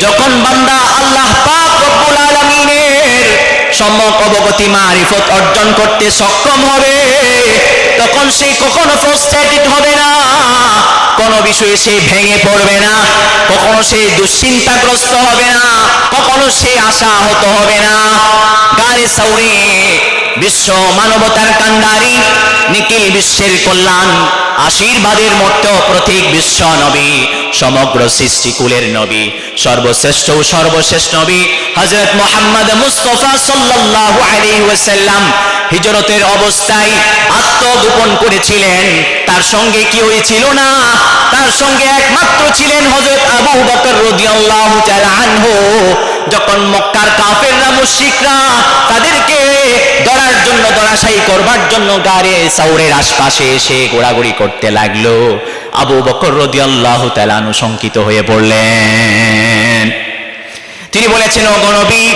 যখন বান্দা আল্লাহ সম্যক অবগতি, মারিফত অর্জন করতে সক্ষম হবে, তখন সে কখনো ফ্রাস্ট্রেটেড হবে না। কোনো বিষয়ে সে ভেঙে পড়বে না। কখনো সে দুশ্চিন্তাগ্রস্ত হবে না। কখনো সে আশাহত হবে না। গায়ে সাউরে বিশ্ব মানবতার কান্ডারি নিখিল বিশ্বের কল্যাণ। আশীর্বাদের মতো প্রতীক বিশ্ব নবী, সমগ্র সৃষ্টিকুলের নবী, সর্বশ্রেষ্ঠ ও সর্বশেষ নবী, হযরত মুহাম্মদ মুস্তাফা সাল্লাল্লাহু আলাইহি হিজরতের অবস্থায় আত্মগোপন করেছিলেন। তার সঙ্গে কি হয়েছিল না? তার সঙ্গে একমাত্র ছিলেন হযরত আবু বকর রাদিয়াল্লাহু তাআলা যখন মক্কার কাফেররা মুশরিকরা তাদেরকে ধরার জন্য, ধরাশায়ী করবার জন্য গাড়ে সাউরের আশপাশে এসে ঘোরাঘুরি করতে লাগল। আবু বকর রাদিয়াল্লাহু তাআলা আনুশঙ্কিত হয়ে পড়লেন তিনি বলেছেন, ও গণবী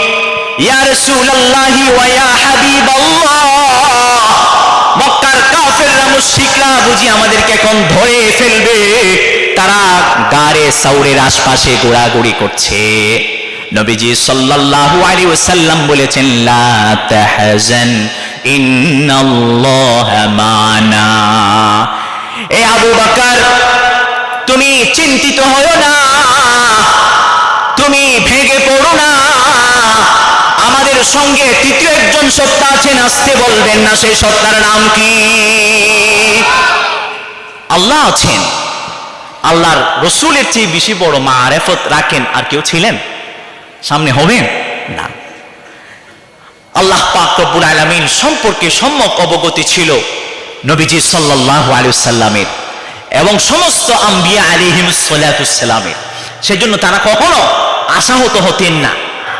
ইয়া রাসূলুল্লাহি ওয়া হাবিবাল্লাহ, মক্কার কাফেররা মুশরিকরা বুঝি আমাদেরকে এখন ধরে ফেলবে। তারা গাড়ে সাউরের আশপাশে ঘোরাঘুরি করছে। নবীজি সাল্লাল্লাহু আলাইহি ওয়াসাল্লাম বলেছেন, লা তাহজান, ইন্নাল্লাহা মানা। এ আবু বকর, তুমি চিন্তিত হও না, তুমি ভেঙে পড়ো না। আমাদের সঙ্গে তৃতীয় একজন সত্তা আছেন, আসতে বলবেন না, সেই সত্তার নাম কি? আল্লাহ আছেন। আল্লাহর রসুলের চেয়ে বেশি বড় মারেফত রাখেন আর কেউ ছিলেন? সামনে হবেন না। আল্লাহ পাক রব্বুল আলামিন সম্পর্কে সম্যক অবগতি ছিল নবীজি সাল্লাল্লাহু আলাইহি সাল্লামের এবং সমস্ত আম্বিয়া আলাইহিম সালামের। সেজন্য তারা কখনো আশাহত হতেন না,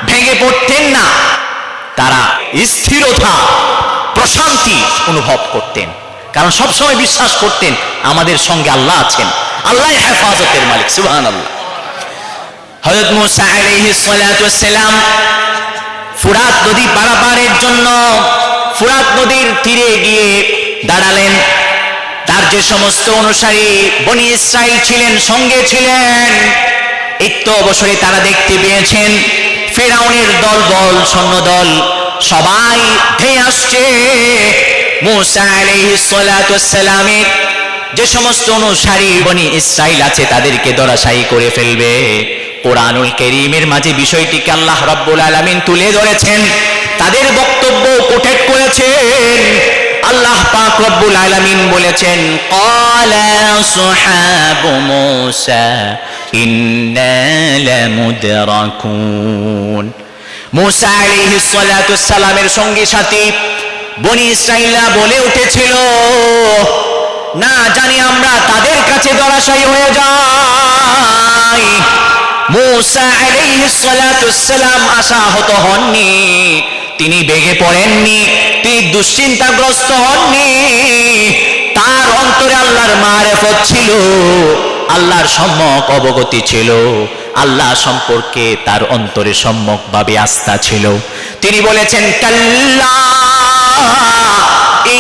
ভেঙে পড়তেন না। তারা স্থিরতা, প্রশান্তি অনুভব করতেন। কারণ সবসময় বিশ্বাস করতেন আমাদের সঙ্গে আল্লাহ আছেন। আল্লাহ হেফাজতের মালিক সুবহান আল্লাহ হজরত মুসা আলাইহিস সালাতু সালাম ফুরাত নদী পারাপারের জন্য ফুরাত নদীর তীরে গিয়ে দাঁড়ালেন। তার যে সমস্ত অনুসারী বনি ইসরাইল ছিলেন, সঙ্গে ছিলেন। একটু অবসরে তারা দেখতে পেয়েছেন, ফেরাউনের দল বল সৈন্য দল সবাই ধেয়ে আসছে। মুসা আলাইহিস সালাতু সালামের যে সমস্ত অনুসারী বনি ইসরাইল আছে, তাদেরকে দরাশায়ী করে ফেলবে। কোরআনুল কেরিমের মাঝে বিষয়টিকে আল্লাহ রব্বুল আলামিন তুলে ধরেছেন। তাদের বক্তব্য কোটেট করেছেন। আল্লাহ পাক রব্বুল আলামিন বলেছেন ক্বালা সুহাবু মূসা, ইন্না লামুদরাকুন। সালামের সঙ্গে সাথী বনি ইসরাইলরা বলে উঠেছিল, না জানি আমরা তাদের কাছে দরাশায়ী হয়ে যাই মুসা আলাইহিস সালাতুস সালাম আশাহত হননি। তিনি বেগে পড়েননি, তিনি দুশ্চিন্তাগ্রস্ত হননি। তার অন্তরে আল্লাহর মারেফত ছিল, আল্লাহর সম্যক অবগতি ছিল, আল্লাহ সম্পর্কে তার অন্তরে সম্যকভাবে আস্থা ছিল। তিনি বলেছেন, কাল্লা,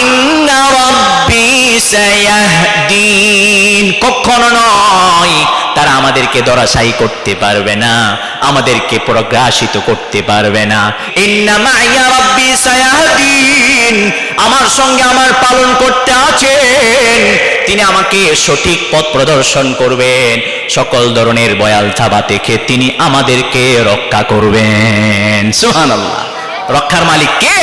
ইন্না রাব্বি সায়াহদিন। কখনো নয় আমাদেরকে দরাশায়ী করতে পারবে না, আমাদেরকে প্রগ্রাসিত করতে পারবে না। আমার সঙ্গে আমার পালন করতে আছেন, তিনি আমাকে সঠিক পথ প্রদর্শন করবেন, সকল ধরনের বয়াল থাবা থেকে তিনি আমাদেরকে রক্ষা করবেন। সুবহানাল্লাহ। রক্ষার মালিক কে?